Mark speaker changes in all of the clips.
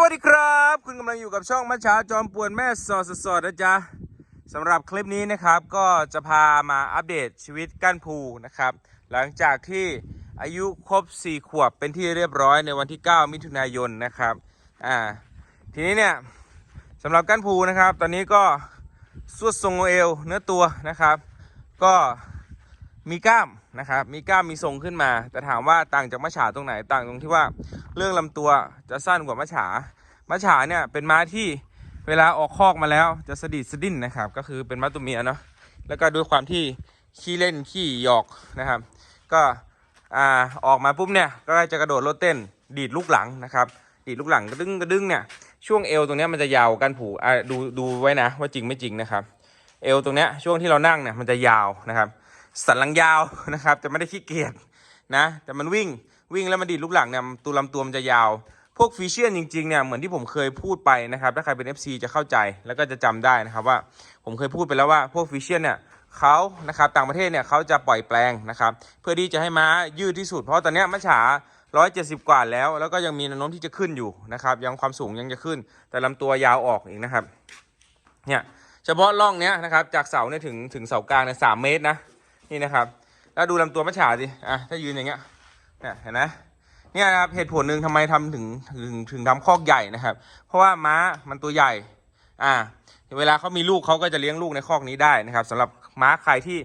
Speaker 1: วัสดีครับ คุณกำลังอยู่กับช่องมัชชาจอมป่วนแม่สอดสดนะจ๊ะสำหรับคลิปนี้นะครับก็จะพามาอัปเดตชีวิตก้านภูนะครับ หลังจากที่อายุครบ 4 ขวบเป็นที่เรียบร้อยในวันที่ 9 มิถุนายนนะครับอ่าทีนี้เนี่ยสำหรับก้านภูนะครับ ตอนนี้ก็สวดทรงเอวเนื้อตัวนะครับ ก็ มีกล้ามนะครับ มีกล้ามมีทรงขึ้นมา แต่ถามว่าต่างจากมะฉาตรงไหนต่างตรงที่ว่าเรื่องลำตัวจะสั้นกว่ามะฉามะฉาเนี่ยเป็นม้าที่เวลาออกคอกมาแล้วจะสะดิดสะดิ้นนะครับ ก็คือเป็นม้าตัวเมียเนาะแล้วก็ด้วยความที่ขี้เล่นขี้หยอกนะครับ ก็อ่าออกมาปุ๊บเนี่ยก็จะกระโดดโลดเต้น ดีดลูกหลังนะครับ ดีดลูกหลังกระดึงกระดึงเนี่ยช่วงเอวตรงเนี้ยมันจะยาวกันผูอ่าดูดูไว้นะว่าจริงไม่จริงนะครับ เอวตรงเนี้ยช่วงที่เรานั่งเนี่ยมันจะยาวนะครับ สันหลังยาวนะครับ แต่ไม่ได้ขี้เกียจนะ แต่มันวิ่งวิ่งแล้วมันดีดลูกหลังเนี่ยตัวลำตัวมันจะยาว พวกฟิเชียนจริงๆเนี่ยเหมือนที่ผมเคยพูดไปนะครับ ถ้าใครเป็น FC จะเข้าใจแล้วก็จะจำได้นะครับว่าผมเคยพูดไปแล้วว่าพวกฟิเชียนเนี่ยเขานะครับต่างประเทศเนี่ยเขาจะปล่อยแปลงนะครับ เพื่อที่จะให้ม้ายืดที่สุด เพราะตอนนี้มัจฉา170 กว่าแล้ว แล้วก็ยังมีแนวโน้มที่จะขึ้นอยู่นะครับยังความสูงยังจะขึ้น แต่ลำตัวยาวออกอีกนะครับเนี่ยเฉพาะร่องเนี้ยนะครับจากเสาเนี่ยถึงถึงเสากลางเนี่ยสามเมตรนะ นี่นะครับ แล้วดูลำตัวมัจฉาสิอะถ้ายืนอย่างเงี้ยเนี่ยเห็นไหมเนี่ยนะครับเหตุผลหนึ่งทำไมทำถึงถึงถึงทำคอกใหญ่นะครับ เพราะว่าม้ามันตัวใหญ่ อ่า เวลาเขามีลูกเขาก็จะเลี้ยงลูกในคอกนี้ได้นะครับสำหรับม้าใครที่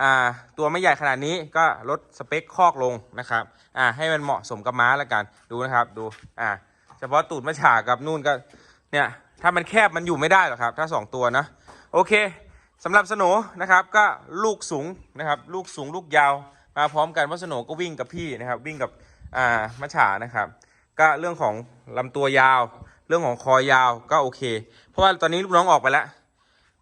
Speaker 1: อ่าตัวไม่ใหญ่ขนาดนี้ก็ลดสเปคคอกลงนะครับอ่าให้มันเหมาะสมกับม้าแล้วกันดูนะครับดูอ่าเฉพาะตูดมัจฉากับนู่นก็เนี่ยถ้ามันแคบมันอยู่ไม่ได้หรอกครับ ถ้าสองตัวนะ โอเค สำหรับสโนนะครับก็ลูกสูงนะครับลูกสูงลูกยาวมาพร้อมกันเพราะสโนก็วิ่งกับพี่นะครับวิ่งกับอ่ามัฉานะครับ ก็เรื่องของลำตัวยาว เรื่องของคอยาวก็โอเค เพราะว่าตอนนี้ลูกน้องออกไปแล้ว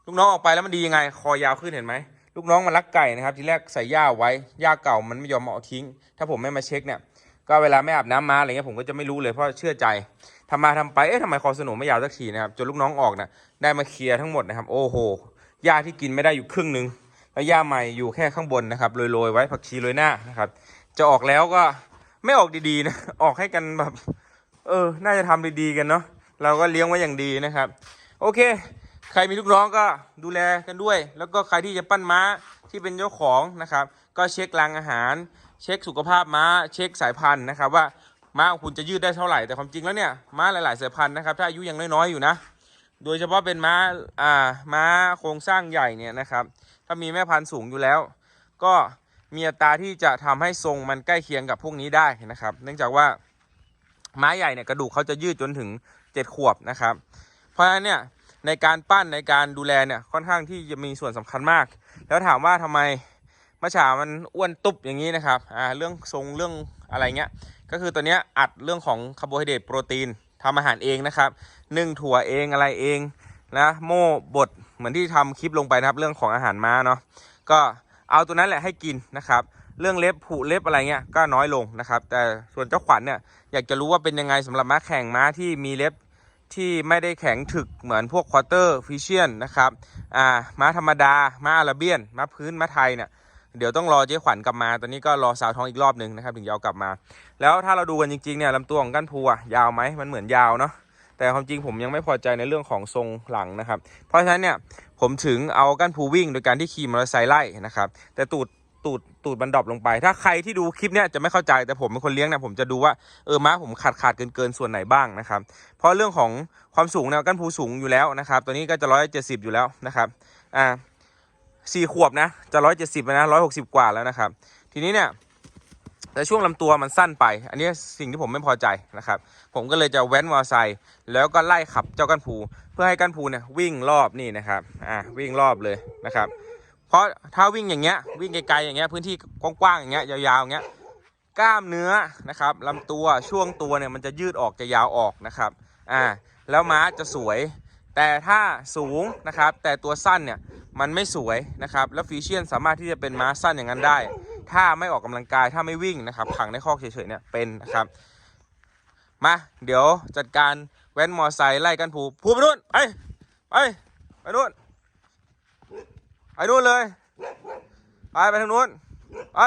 Speaker 1: ลูกน้องออกไปแล้วมันดียังไงคอยาวขึ้นเห็นไหมลูกน้องมันรักไก่นะครับ ทีแรกใส่หญ้าไว้หญ้าเก่ามันไม่ยอมเอาทิ้ง ถ้าผมไม่มาเช็คเนี่ย ก็เวลาไม่อาบน้ำมาอะไรเงี้ยผมก็จะไม่รู้เลยเพราะเชื่อใจทำมาทำไปเอ๊ะทำไมคอสโหนไม่ยาวสักทีนะครับจนลูกน้องออกนะได้มาเคลียร์ทั้งหมดนะครับ โอ้โห หญ้าที่กินไม่ได้อยู่ครึ่งหนึ่งแล้วหญ้าใหม่อยู่แค่ข้างบนนะครับโรยๆไว้ผักชีโรยหน้านะครับ จะออกแล้วก็ไม่ออกดีๆนะออกให้กันแบบ เออ น่าจะทำดีๆกันเนาะเราก็เลี้ยงไว้อย่างดีนะครับ โอเค ใครมีลูกน้องก็ดูแลกันด้วย แล้วก็ใครที่จะปั้นม้าที่เป็นเจ้าของนะครับ ก็เช็ครางอาหาร เช็คสุขภาพม้า เช็คสายพันธุ์นะครับ ว่าม้าของคุณจะยืดได้เท่าไหร่แต่ความจริงแล้วเนี่ยม้าหลายๆสายพันธุ์นะครับถ้าอายุยังน้อยๆอยู่นะ โดยเฉพาะเป็นม้าอ่าม้าโครงสร้างใหญ่เนี่ยนะครับ ถ้ามีแม่พันธุ์สูงอยู่แล้ว ก็มีอัตราที่จะทำให้ทรงมันใกล้เคียงกับพวกนี้ได้นะครับ เนื่องจากว่าม้าใหญ่เนี่ยกระดูกเขาจะยืดจนถึง 7 ขวบนะครับ เพราะฉะนั้นเนี่ยในการปั้นในการดูแลเนี่ยค่อนข้างที่จะมีส่วนสำคัญมาก แล้วถามว่าทำไมมะฉามันอ้วนตุบอย่างนี้นะครับอ่าเรื่องทรงเรื่องอะไรเงี้ยก็คือตัวเนี้ยอัดเรื่องของคาร์โบไฮเดรตโปรตีน ทำอาหารเองนะครับนึ่งถั่วเองอะไรเองนะโม่บดเหมือนที่ทำคลิปลงไปนะครับ เรื่องของอาหารม้าเนาะก็เอาตัวนั้นแหละให้กินนะครับ เรื่องเล็บผุเล็บอะไรเงี้ยก็น้อยลงนะครับ แต่ส่วนเจ้าขวัญเนี่ยอยากจะรู้ว่าเป็นยังไงสำหรับม้าแข่งม้าที่มีเล็บที่ไม่ได้แข็งถึกเหมือนพวกควอเตอร์ฟิเชียนนะครับอ่าม้าธรรมดาม้าอาราเบียนม้าพื้นม้าไทยเนี่ย เดี๋ยวต้องรอเจ๊ขวัญกลับมา ตอนนี้ก็รอสาวท้องอีกรอบหนึ่งนะครับ ถึงจะเอากลับมา แล้วถ้าเราดูกันจริงๆเนี่ยลำตัวของก้านพูอะยาวไหมมันเหมือนยาวเนาะแต่ความจริงผมยังไม่พอใจในเรื่องของทรงหลังนะครับ เพราะฉะนั้นเนี่ยผมถึงเอาก้านพูวิ่งโดยการที่ขี่มอเตอร์ไซค์ไล่นะครับ แต่ตูดตูดตูดมันดรอปลงไป ถ้าใครที่ดูคลิปเนี้ยจะไม่เข้าใจแต่ผมเป็นคนเลี้ยงเนี่ยผมจะดูว่าเออม้าผมขาดขาดเกินเกินส่วนไหนบ้างนะครับ เพราะเรื่องของความสูงเนี่ยก้นพูสูงอยู่แล้วนะครับ ตัวนี้ก็จะร้อยเจ็ดสิบอยู่แล้วนะครับ อ่า สี่ขวบนะ จะร้อยเจ็ดสิบนะร้อยหกสิบกว่าแล้วนะครับ ทีนี้เนี่ยแต่ช่วงลำตัวมันสั้นไป อันนี้สิ่งที่ผมไม่พอใจนะครับ ผมก็เลยจะแว้นมอเตอร์ไซค์แล้วก็ไล่ขับเจ้ากันผูเพื่อให้กันผูเนี่ยวิ่งรอบนี่นะครับอ่าวิ่งรอบเลยนะครับ เพราะถ้าวิ่งอย่างเงี้ยวิ่งไกลๆอย่างเงี้ยพื้นที่กว้างๆอย่างเงี้ยยาวๆอย่างเงี้ยกล้ามเนื้อนะครับลำตัวช่วงตัวเนี่ยมันจะยืดออกจะยาวออกนะครับอ่าแล้วม้าจะสวย แต่ถ้าสูงนะครับ แต่ตัวสั้นเนี่ยมันไม่สวยนะครับ แล้วฟิเชียนสามารถที่จะเป็นม้าสั้นอย่างนั้นได้ ถ้าไม่ออกกำลังกายถ้าไม่วิ่งนะครับขังในคอกเฉยๆเนี่ยเป็นนะครับ มาเดี๋ยวจัดการแว้นมอไซค์ไล่กันผูผูไปนู่นไปไปไปนู่นไปนู่นเลย ไปไปทางนู้นไป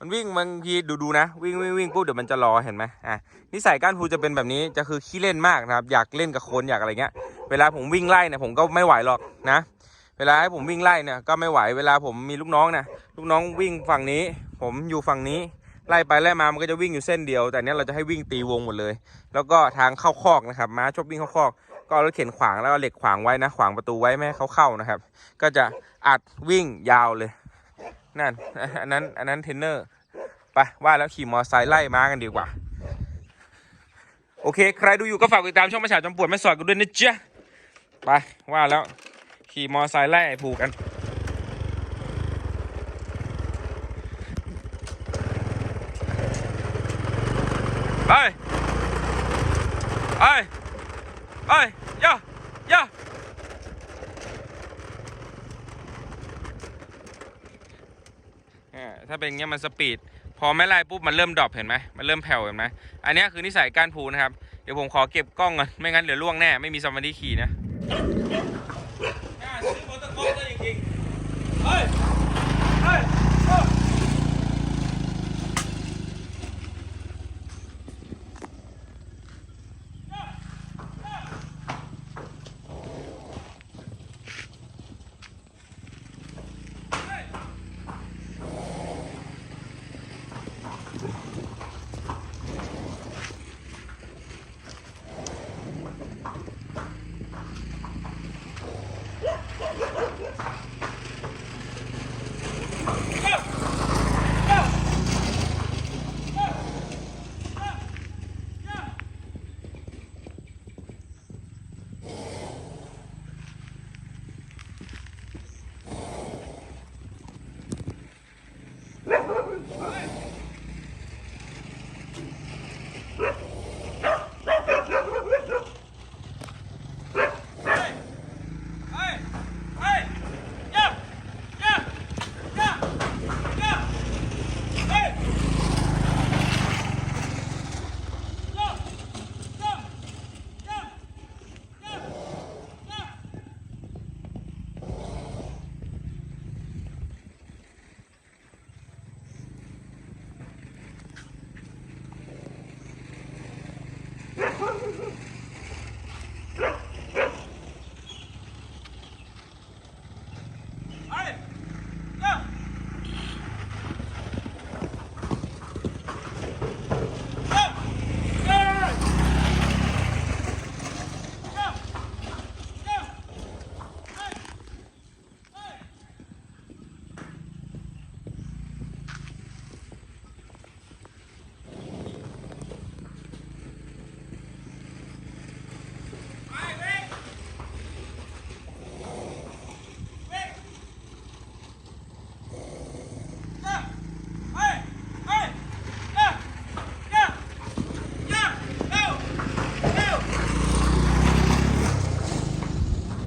Speaker 1: มันวิ่งบางทีดูดูๆนะ วิ่งวิ่งวิ่งปุ๊บเดี๋ยวมันจะรอเห็นไหมอะนิสัยก้านพูจะเป็นแบบนี้จะคือขี้เล่นมากนะครับ อยากเล่นกับคนอยากอะไรเงี้ย เวลาผมวิ่งไล่เนี่ยผมก็ไม่ไหวหรอกนะ เวลาให้ผมวิ่งไล่เนี่ยก็ไม่ไหวเวลาผมมีลูกน้องนี่ยลูกน้องวิ่งฝั่งนี้ ผมอยู่ฝั่งนี้ไล่ไปไล่มามันก็จะวิ่งอยู่เส้นเดียว แต่เนี้ยเราจะให้วิ่งตีวงหมดเลย แล้วก็ทางเข้าคอกนะครับม้าชอบวิ่งเข้าคอก ก็เอารถเข็นขวางแล้วก็เหล็กขวางไว้นะ ขวางประตูไว้ไม่ให้เขาเข้านะครับ ก็จะอัดวิ่งยาวเลย นั่น อันนั้น อันนั้นเทรนเนอร์ ไปว่าแล้วขี่มอไซค์ไล่ม้ากันดีกว่า โอเค ใครดูอยู่ก็ฝากติดตามช่องมาฉาจอมปวดไม่สอดกันด้วยนะจ๊ะ ไปว่าแล้วขี่มอไซค์ไล่ผูกกัน ไป ไป ไปย่าย่าเนี่ยถ้าเป็นอย่า งเงี้ยมันสปีด พอแม่ไล่ปุ๊บมันเริ่มดรอปเห็นไหมมันเริ่มแผ่วเห็นไหมอันนี้คือนิสัยก้านผูนะครับ เดี๋ยวผมขอเก็บกล้องก่อนไม่งั้นเดี๋ยวล่วงแน่ไม่มีสมาธิขี่นะ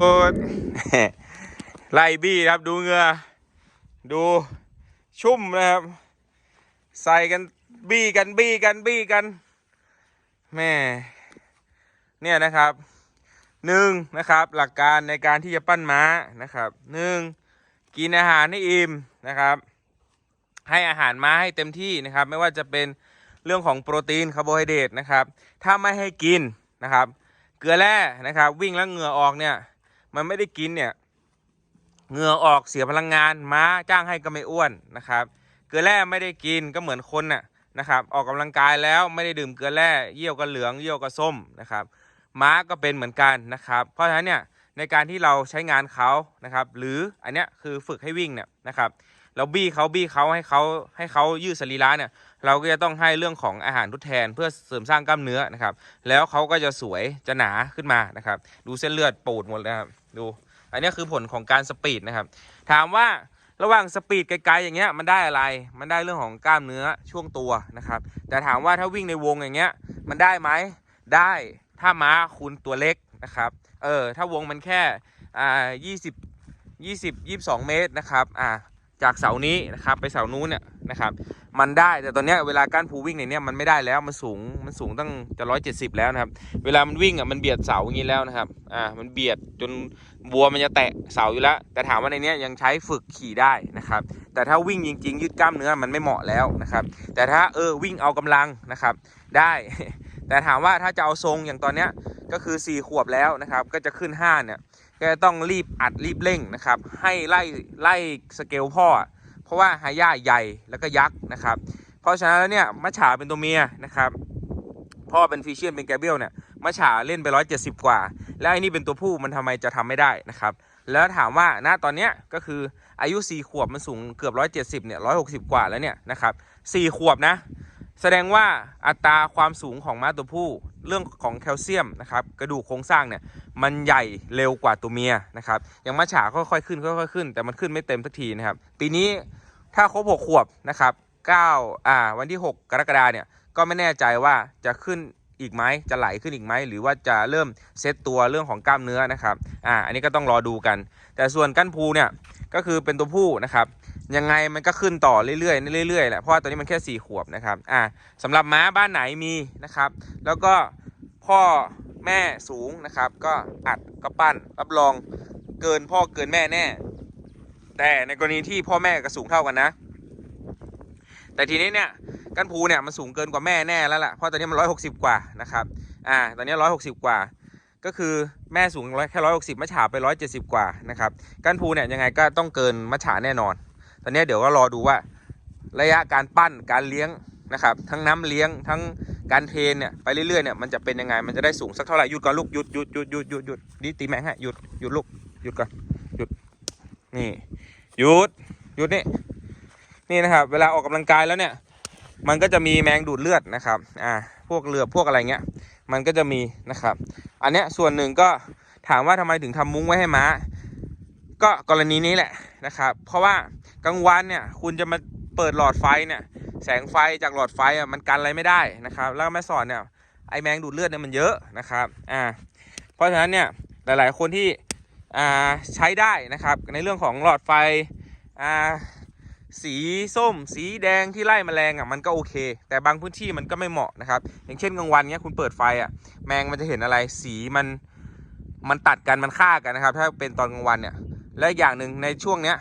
Speaker 1: โอ้ยไล่บี้ครับดูเหงือดูชุ่มนะครับ ใส่กันบี้กันบี้กันบี้กันแม่เนี่ยนะครับหนึ่งนะครับ หลักการในการที่จะปั้นม้านะครับหนึ่งกินอาหารให้อิ่มนะครับ ให้อาหารม้าให้เต็มที่นะครับ ไม่ว่าจะเป็นเรื่องของโปรตีนคาร์โบไฮเดรตนะครับ ถ้าไม่ให้กินนะครับ เกลือแร่นะครับ วิ่งแล้วเหงื่อออกเนี่ย มันไม่ได้กินเนี่ยเหงื่อออกเสียพลังงานม้าจ้างให้ก็ไม่อ้วนนะครับ เกลือแร่ไม่ได้กินก็เหมือนคนน่ะนะครับออกกำลังกายแล้วไม่ได้ดื่มเกลือแร่เยี่ยวก็เหลืองเยี่ยวก็ส้มนะครับ ม้าก็เป็นเหมือนกันนะครับ เพราะฉะนั้นเนี่ยในการที่เราใช้งานเขานะครับ หรืออันเนี้ยคือฝึกให้วิ่งเนี่ยนะครับ เราบี้เขาบี้เขาให้เขาให้เขายืดสรีระเนี่ย เราก็จะต้องให้เรื่องของอาหารทดแทนเพื่อเสริมสร้างกล้ามเนื้อนะครับ แล้วเขาก็จะสวยจะหนาขึ้นมานะครับ ดูเส้นเลือดปูดหมดเลยครับดูอันนี้คือผลของการสปีดนะครับ ถามว่าระหว่างสปีดไกลๆอย่างเงี้ยมันได้อะไร มันได้เรื่องของกล้ามเนื้อช่วงตัวนะครับ แต่ถามว่าถ้าวิ่งในวงอย่างเงี้ย มันได้ไหมได้ถ้าม้าคุณตัวเล็กนะครับ เออถ้าวงมันแค่อ่ายี่สิบยี่สิบยี่สิบสองเมตรนะครับ อ่า จากเสานี้นะครับไปเสานู้นเนี่ยนะครับมันได้แต่ตอนนี้เวลาก้านภูวิ่งในเนี้ยมันไม่ได้แล้วมันสูงมันสูงตั้งจะร้อยเจ็ดสิบแล้วนะครับเวลามันวิ่งอะมันเบียดเสาอย่างนี้แล้วนะครับอ่ามันเบียดจนบัวมันจะแตะเสาอยู่แล้ว แต่ถามว่าในนี้ยังใช้ฝึกขี่ได้นะครับแต่ถ้าวิ่งจริง ๆ ยืดกล้ามเนื้อมันไม่เหมาะแล้วนะครับแต่ถ้าเออวิ่งเอากำลังนะครับได้ แต่ถามว่าถ้าจะเอาทรงอย่างตอนเนี้ยก็คือ 4 ขวบแล้วนะครับก็จะขึ้น5เนี่ย ก็ต้องรีบอัดรีบเร่งนะครับ ให้ไล่ไล่สเกลพ่อ เพราะว่าหายาใหญ่แล้วก็ยักษ์นะครับ เพราะฉะนั้นแล้วเนี่ยมัฉาเป็นตัวเมียนะครับ พ่อเป็นฟิเชียนเป็นแกเบียลเนี่ยมัฉาเล่นไป 170 กว่า แล้วไอ้นี่เป็นตัวผู้มันทำไมจะทำไม่ได้นะครับ แล้วถามว่าณตอนเนี้ยก็คืออายุ 4 ขวบมันสูงเกือบ 170เนี่ย160 กว่าแล้วเนี่ยนะครับ4ขวบนะ แสดงว่าอัตราความสูงของม้าตัวผู้เรื่องของแคลเซียมนะครับกระดูกโครงสร้างเนี่ยมันใหญ่เร็วกว่าตัวเมียนะครับอย่างมัจฉาค่อยๆขึ้นค่อยๆขึ้น แต่มันขึ้นไม่เต็มสักทีนะครับปีนี้ถ้าครบ6ขวบนะครับ9อ่าวันที่ 6 กรกฎาเนี่ยก็ไม่แน่ใจว่าจะขึ้นอีกไหมจะไหลขึ้นอีกไหมหรือว่าจะเริ่มเซตตัวเรื่องของกล้ามเนื้อนะครับอ่าอันนี้ก็ต้องรอดูกัน แต่ส่วนกั้นภูเนี่ยก็คือเป็นตัวผู้นะครับ ยังไงมันก็ขึ้นต่อเรื่อยๆเรื่อยๆแหละเพราะว่าตอนนี้มันแค่ 4 ขวบนะครับอ่าสำหรับม้าบ้านไหนมีนะครับ แล้วก็พ่อแม่สูงนะครับ ก็อัดก็ปั้นรับรองเกินพ่อเกินแม่แน่ แต่ในกรณีที่พ่อแม่ก็สูงเท่ากันนะ แต่ทีนี้เนี่ยกันภูเนี่ยมันสูงเกินกว่าแม่แน่แล้วล่ะเพราะตอนนี้มันร้อยหกสิบกว่านะครับอ่าตอนนี้ร้อยหกสิบกว่า ก็คือแม่สูงแค่ร้อยหกสิบมัจฉาไปร้อยเจ็ดสิบกว่านะครับกันภูเนี่ยยังไงก็ต้องเกินมัจฉาแน่นอน ตอนนี้เดี๋ยวก็รอดูว่า ระยะการปั้นการเลี้ยงนะครับ ทั้งน้ำเลี้ยงทั้งการเทรนเนี่ยไปเรื่อยๆเนี่ยมันจะเป็นยังไงมันจะได้สูงสักเท่าไหร่หยุดก่อนลูกหยุดหยุดหยุดหยุดหยุดหยุดนี่ตีแมงฮะหยุดหยุดลูกหยุดก่อนหยุดนี่หยุดหยุดนี่นี่นะครับ เวลาออกกำลังกายแล้วเนี่ยมันก็จะมีแมงดูดเลือดนะครับ อ่า พวกเรือพวกอะไรเงี้ย มันก็จะมีนะครับ อันเนี้ยส่วนหนึ่งก็ถามว่าทำไมถึงทำมุ้งไว้ให้ม้า ก็กรณีนี้แหละนะครับ เพราะว่ากลางวันเนี่ยคุณจะมาเปิดหลอดไฟเนี่ยแสงไฟจากหลอดไฟอะมันกันอะไรไม่ได้นะครับ แล้วแม่สอนเนี่ยไอแมงดูดเลือดเนี่ยมันเยอะนะครับอ่าเพราะฉะนั้นเนี่ยหลาย ๆ คนที่อ่าใช้ได้นะครับ ในเรื่องของหลอดไฟอ่าสีส้ม สีแดงที่ไล่แมลงอะมันก็โอเค แต่บางพื้นที่มันก็ไม่เหมาะนะครับ อย่างเช่นกลางวันเนี้ยคุณเปิดไฟอะแมงมันจะเห็นอะไรสีมันมันตัดกันมันฆ่ากันนะครับ ถ้าเป็นตอนกลางวันเนี่ย และอีกอย่างหนึ่งในช่วงเนี้ย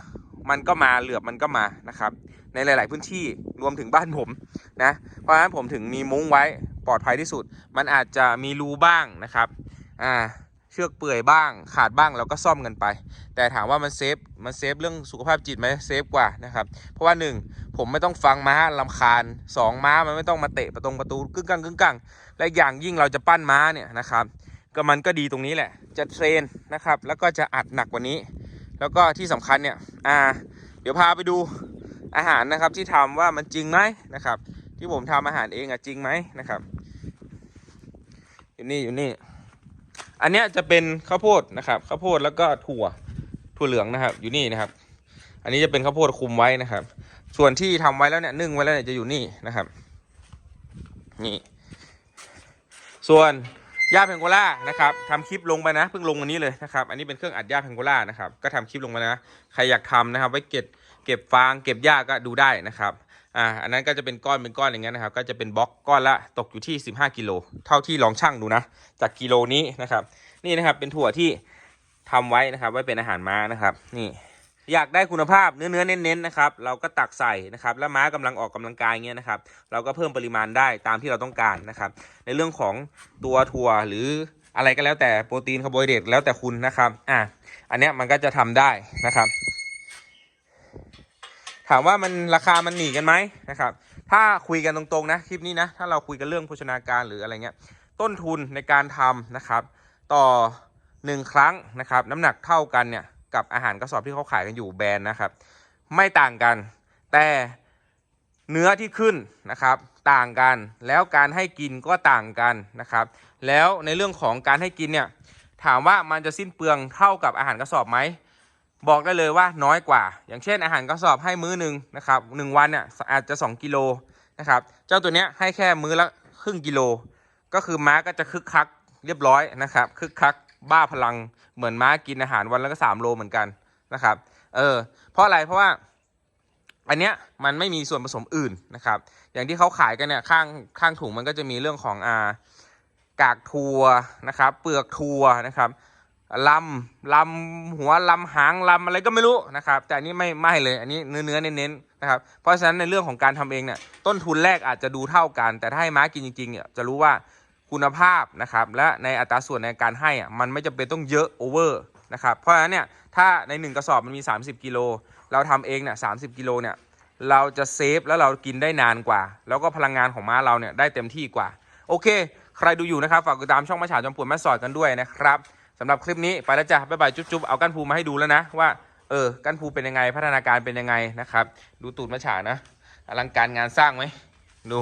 Speaker 1: มันก็มาเหลือบมันก็มานะครับ ในหลาย ๆ พื้นที่รวมถึงบ้านผมนะเพราะฉะนั้นผมถึงมีมุ้งไว้ปลอดภัยที่สุด มันอาจจะมีรูบ้างนะครับอ่าเชือกเปื่อยบ้างขาดบ้างเราก็ซ่อมกันไป แต่ถามว่ามันเซฟมันเซฟเรื่องสุขภาพจิตไหมเซฟกว่านะครับ เพราะว่าหนึ่งผมไม่ต้องฟังม้าลำคาญสองม้ามันไม่ต้องมาเตะประตงประตูกึ่งกังกึ่งกังและอย่างยิ่งเราจะปั้นม้าเนี่ยนะครับ ก็มันก็ดีตรงนี้แหละ จะเทรนนะครับ แล้วก็จะอัดหนักกว่านี้ แล้วก็ที่สำคัญเนี่ยอ่าเดี๋ยวพาไปดูอาหารนะครับที่ทำว่ามันจริงไหมนะครับ ที่ผมทำอาหารเองอะจริงไหมนะครับอยู่นี่อยู่นี่อันเนี้ยจะเป็นข้าวโพดนะครับข้าวโพดแล้วก็ถั่วถั่วเหลืองนะครับ อยู่นี่นะครับ อันนี้จะเป็นข้าวโพดคุมไว้นะครับ ส่วนที่ทำไว้แล้วเนี่ยนึ่งไว้แล้วเนี่ยจะอยู่นี่นะครับ นี่ ส่วน ยาแพงโกล่านะครับทำคลิปลงไปนะเพิ่งลงวันนี้เลยนะครับ อันนี้เป็นเครื่องอัดยาแพงโกล่านะครับก็ทำคลิปลงไปนะใครอยากทำนะครับ ไว้เก็บเก็บฟางเก็บหญ้าก็ดูได้นะครับอ่าอันนั้นก็จะเป็นก้อนเป็นก้อนอย่างเงี้ยนะครับ ก็จะเป็นบล็อกก้อนละตกอยู่ที่ 15 กิโลเท่าที่ลองชั่งดูนะ จากกิโลนี้นะครับ นี่นะครับเป็นถั่วที่ทำไว้นะครับ ไว้เป็นอาหารม้านะครับ นี่ อยากได้คุณภาพเนื้อเนื้อเน้นๆนะครับเราก็ตักใส่นะครับแล้วม้ากำลังออกกำลังกายเงี้ยนะครับเราก็เพิ่มปริมาณได้ตามที่เราต้องการนะครับในเรื่องของตัวถั่วหรืออะไรก็แล้วแต่โปรตีนคาร์โบไฮเดรตแล้วแต่คุณนะครับอะอันเนี้ยมันก็จะทำได้นะครับ ถามว่ามันราคามันหนีกันไหมนะครับถ้าคุยกันตรงๆนะคลิปนี้นะถ้าเราคุยกันเรื่องโภชนาการหรืออะไรเงี้ยต้นทุนในการทำนะครับ ต่อหนึ่งครั้งนะครับ น้ำหนักเท่ากันเนี่ย กับอาหารกระสอบที่เขาขายกันอยู่แบรนด์นะครับ ไม่ต่างกัน แต่เนื้อที่ขึ้นนะครับต่างกันแล้วการให้กินก็ต่างกันนะครับ แล้วในเรื่องของการให้กินเนี่ยถามว่ามันจะสิ้นเปลืองเท่ากับอาหารกระสอบไหมบอกได้เลยว่าน้อยกว่า อย่างเช่นอาหารกระสอบให้มื้อหนึ่งนะครับหนึ่งวันเนี่ยอาจจะ 2 กิโลนะครับเจ้าตัวเนี้ยให้แค่มื้อละครึ่งกิโล ก็คือม้าก็จะคึกคักเรียบร้อยนะครับคึกคัก บ้าพลังเหมือนม้ากินอาหารวันละก็สามโลเหมือนกันนะครับ เออ เพราะอะไรเพราะว่า อันเนี้ยมันไม่มีส่วนผสมอื่นนะครับ อย่างที่เขาขายกันเนี่ยข้างข้างถุงมันก็จะมีเรื่องของอ่ากากถั่วนะครับ เปลือกถั่วนะครับลำลำหัวลำหางลำอะไรก็ไม่รู้นะครับ แต่อันนี้ไม่ไม่เลย อันนี้เนื้อเนื้อเน้นๆนะครับ เพราะฉะนั้นในเรื่องของการทำเองเนี่ยต้นทุนแรกอาจจะดูเท่ากัน แต่ถ้าให้ม้ากินจริงๆเนี่ยจะรู้ว่า คุณภาพนะครับและในอัตราส่วนในการให้อะมันไม่จำเป็นต้องเยอะโอเวอร์นะครับเพราะฉะนั้นเนี่ยถ้าในหนึ่งกระสอบมันมี 30 กิโล เราทำเองเนี่ยสากิโลเนี่ยเราจะเซฟแล้วเรากินได้นานกว่า แล้วก็พลังงานของม้าเราเนี่ยได้เต็มที่กว่า โอเค ใครดูอยู่นะครับ ฝากติดตามช่องมาฉาจอมปวดแม่สอดกันด้วยนะครับสำหรับคลิปนี้ไปแล้วจ้ะบ๊ายบายจุ๊บๆเอาก้านภูมาให้ดูแล้วนะว่าเออก้านภูเป็นยังไงพัฒนาการเป็นยังไงนะครับ ดูตูดมาฉานะอลังการงานสร้างไหมดู